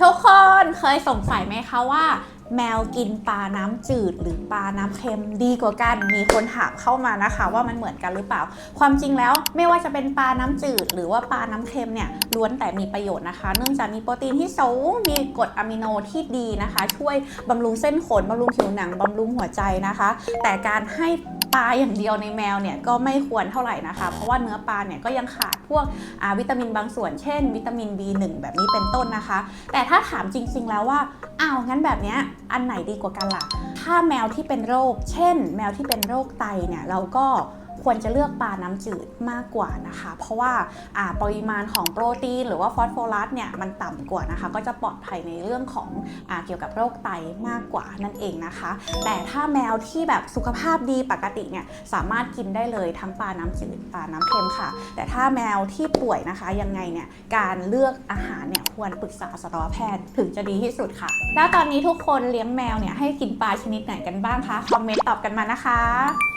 ทุกคนเคยสงสัยไหมคะว่า แมวกินปลาน้ำจืดหรือปลาน้ำเค็มดีกว่ากัน มีคนถามเข้ามานะคะ ว่ามันเหมือนกันหรือเปล่า ความจริงแล้วไม่ว่าจะเป็นปลาน้ำจืด หรือว่าปลาน้ำเค็มเนี่ยล้วนแต่มีประโยชน์นะคะ เนื่องจากมีโปรตีนที่สูงมีกรดอะมิโนที่ดีนะคะ ช่วยบำรุงเส้นขนบำรุงผิวหนังบำรุงหัวใจนะคะ แต่การให้ ปลาอย่างเดียวในแมวเนี่ยก็ไม่ควรเท่าไหร่นะคะ เพราะว่าเนื้อปลาเนี่ยก็ยังขาดพวกวิตามินบางส่วน เช่น วิตามิน B1 แบบนี้เป็นต้นนะคะ แต่ถ้าถามจริง ๆ แล้วว่าอ้าวงั้นแบบนี้อันไหนดีกว่ากันล่ะ ถ้าแมวที่เป็นโรค เช่น แมวที่เป็นโรคไตเนี่ยเราก็ ควรจะเลือกปลาน้ำจืดมากกว่านะคะ เพราะว่าปริมาณของโปรตีน หรือว่าฟอสโฟรัสเนี่ยมันต่ำกว่านะคะ ก็จะปลอดภัยในเรื่องของอเกี่ยวกับโรคไตมากกว่านั่นเองนะคะ แต่ถ้าแมวที่แบบสุขภาพดีปกติเนี่ยสามารถกินได้เลยทั้งปลาน้ำจืดปลาน้ำเค็มค่ะ แต่ถ้าแมวที่ป่วยนะคะยังไงเนี่ยการเลือกอาหารเนี่ยควรปรึกษาสัตวแพทย์ถึงจะดีที่สุดค่ะ แล้วตอนนี้ทุกคนเลี้ยงแมวเนี่ยให้กินปลาชนิดไหนกันบ้างคะคอมเมนต์ตอบกันมานะคะ